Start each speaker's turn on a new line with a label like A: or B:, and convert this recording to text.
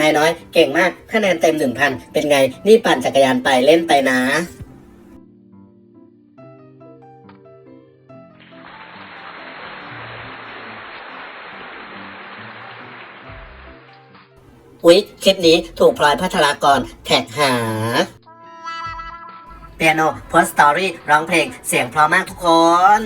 A: นายน้อยเก่งมากคะแนนเต็ม 1,000 เป็นไง นี่ปั่นจักรยานไปเล่นไปนะอุ๊ยคลิปนี้ถูกพลอยพัทรากรแท็กหา เปียโนโพสตสตอรี่ร้องเพลงเสียงเพราะมากทุกคน